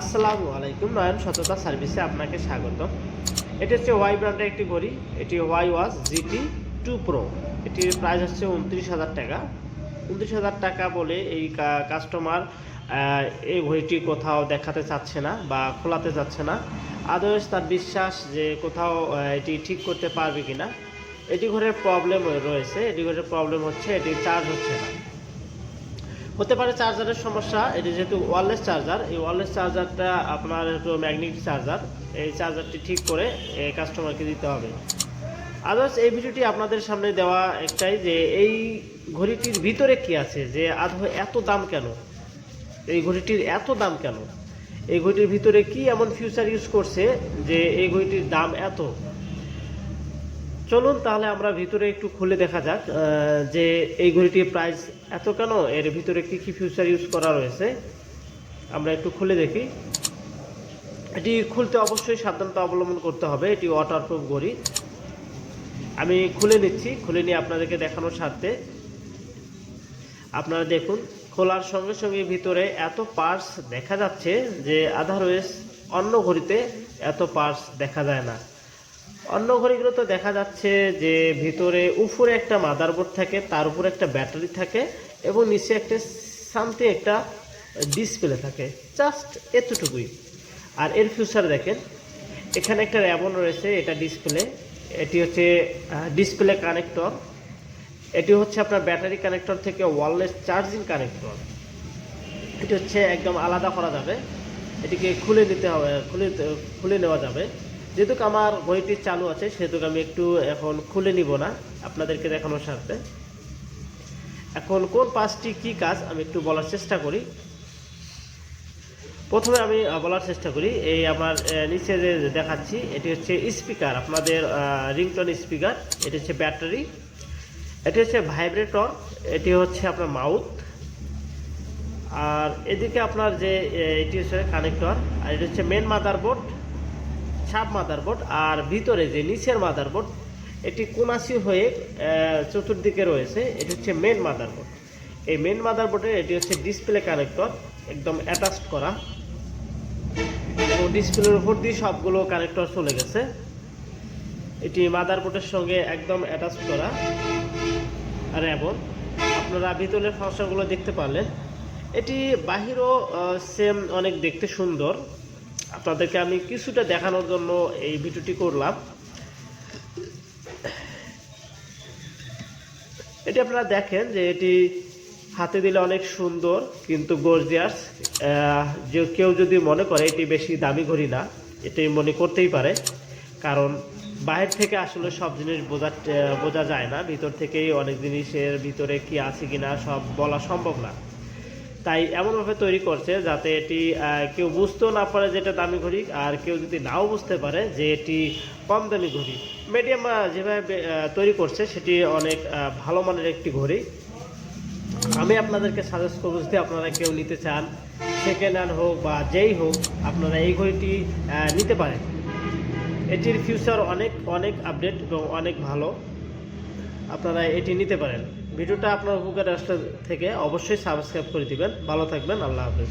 আসসালামু আলাইকুম, নয়ন সততা সার্ভিসে আপনাকে স্বাগত এটি হচ্ছে ওয়াই ব্র্যান্ডের একটি ঘড়ি এটি Huawei watch GT two pro এটির প্রাইস হচ্ছে উনত্রিশ হাজার টাকা। উনত্রিশ হাজার টাকা বলে এই কাস্টমার এই ঘড়িটি কোথাও দেখাতে চাচ্ছে না বা খোলাতে চাচ্ছে না। আদার্স তার বিশ্বাস যে কোথাও এটি ঠিক করতে পারবে কি না এটি ঘরের প্রবলেম রয়েছে, এটি ঘরের প্রবলেম হচ্ছে এটি চার্জ হচ্ছে না। হতে পারে চার্জারের সমস্যা, এটি যেহেতু ওয়ারলেস চার্জার এই ওয়ারলেস চার্জারটা আপনার একটু ম্যাগনেটিক চার্জার এই চার্জারটি ঠিক করে কাস্টমারকে দিতে হবে। আদার্স এই ভিডিওটি আপনাদের সামনে দেওয়া একটাই যে, এই ঘড়িটির ভিতরে কি আছে? যে আদৌ এত দাম কেন? এই ঘড়িটির এত দাম কেন? এই ঘড়িটির ভিতরে কি এমন ফিউচার ইউজ করছে যে, এই ঘড়িটির দাম এত? চলুন তাহলে আমরা ভিতরে একটু খুলে দেখা যাক যে এই ঘড়িটির প্রাইস এত কেন? এর ভিতরে কি কি ফিউচার ইউজ করা রয়েছে? আমরা একটু খুলে দেখি। এটি খুলতে অবশ্যই সাবধানতা অবলম্বন করতে হবে, এটি ওয়াটারপ্রুফ ঘড়ি। আমি খুলে নিচ্ছি, খুলে নিয়ে আপনাদেরকে দেখানোর স্বার্থে। আপনারা দেখুন, খোলার সঙ্গে সঙ্গে ভিতরে এত পার্স দেখা যাচ্ছে যে আধারওয়েজ অন্য ঘড়িতে এত পার্স দেখা যায় না। অন্য ঘড়িগুলো তো দেখা যাচ্ছে যে ভিতরে উপরে একটা মাদারবোর্ড থাকে, তার উপরে একটা ব্যাটারি থাকে এবং নিচে একটা সামথিং একটা ডিসপ্লে থাকে, জাস্ট এতটুকুই। আর এর ফিউচার দেখেন, এখানে একটা র্যাবন রয়েছে, এটা ডিসপ্লে, এটি হচ্ছে ডিসপ্লে কানেক্টর এটি হচ্ছে আপনার ব্যাটারি কানেক্টর থেকে ওয়ারলেস চার্জিং কানেক্টর এটি হচ্ছে একদম আলাদা করা যাবে, এটিকে খুলে নিতে হবে, খুলে খুলে নেওয়া যাবে। যেহেতু আমার ঘড়িটি চালু আছে সেহেতু আমি একটু এখন খুলে নিব না, আপনাদেরকে দেখানোর স্বার্থে। এখন কোন পাঁচটি কি কাজ আমি একটু বলার চেষ্টা করি। প্রথমে আমি বলার চেষ্টা করি, এই আমার নিচে যে দেখাচ্ছি, এটি হচ্ছে স্পিকার, আপনাদের রিংটন স্পিকার, এটি হচ্ছে ব্যাটারি, এটি হচ্ছে ভাইব্রেটর, এটি হচ্ছে আপনার মাউথ, আর এদিকে আপনার যে এটি হচ্ছে কানেক্টর আর এটি হচ্ছে মেন মাদারবোর্ড সাব মাদারবোর্ড আর ভিতরে যে নিচের মাদারবোর্ড, এটি কোনাসি হয়ে চতুর্দিকে রয়েছে। এটি হচ্ছে মেন মাদারবোর্ড এই মেন মাদারবোর্ডের এটি হচ্ছে ডিসপ্লে কানেক্টর একদম অ্যাটাচড করা। এবং ডিসপ্লের উপর দিয়ে সবগুলো কানেক্টর চলে গেছে। এটি মাদারবোর্ডের সঙ্গে একদম অ্যাটাচ করা। আর এবং আপনারা ভিতরের ফাংশনগুলো দেখতে পারলেন। এটি বাহিরও সেম অনেক দেখতে সুন্দর। আপনাদেরকে আমি কিছুটা দেখানোর জন্য এই ভিডিওটি করলাম। এটি আপনারা দেখেন যে এটি হাতে দিলে অনেক সুন্দর, কিন্তু গর্জিয়াস যে কেউ যদি মনে করে এটি বেশি দামি ঘড়ি না, এটি মনে করতেই পারে। কারণ বাইরে থেকে আসলে সব জিনিস বোঝা বোঝা যায় না, ভিতর থেকেই অনেক জিনিসের ভিতরে কি আছে কিনা সব বলা সম্ভব না। তাই এমনভাবে তৈরি করছে যাতে এটি কেউ বুঝতেও না পারে যে এটা দামি ঘড়ি, আর কেউ যদি নাও বুঝতে পারে যে এটি কম দামি ঘড়ি। মিডিয়াম যেভাবে তৈরি করছে, সেটি অনেক ভালো মানের একটি ঘড়ি। আমি আপনাদেরকে সাজেস্ট করব যদি আপনারা কেউ নিতে চান সেকেন্ড হ্যান্ড হোক বা যেই হোক, আপনারা এই ঘড়িটি নিতে পারেন। এটির ফিউচার অনেক অনেক আপডেট এবং অনেক ভালো। আপনারা এটি নিতে পারেন। ভিডিওটা আপনার উপকার আসলে থেকে অবশ্যই সাবস্ক্রাইব করে দিবেন। ভালো থাকবেন আল্লাহ হাফেজ।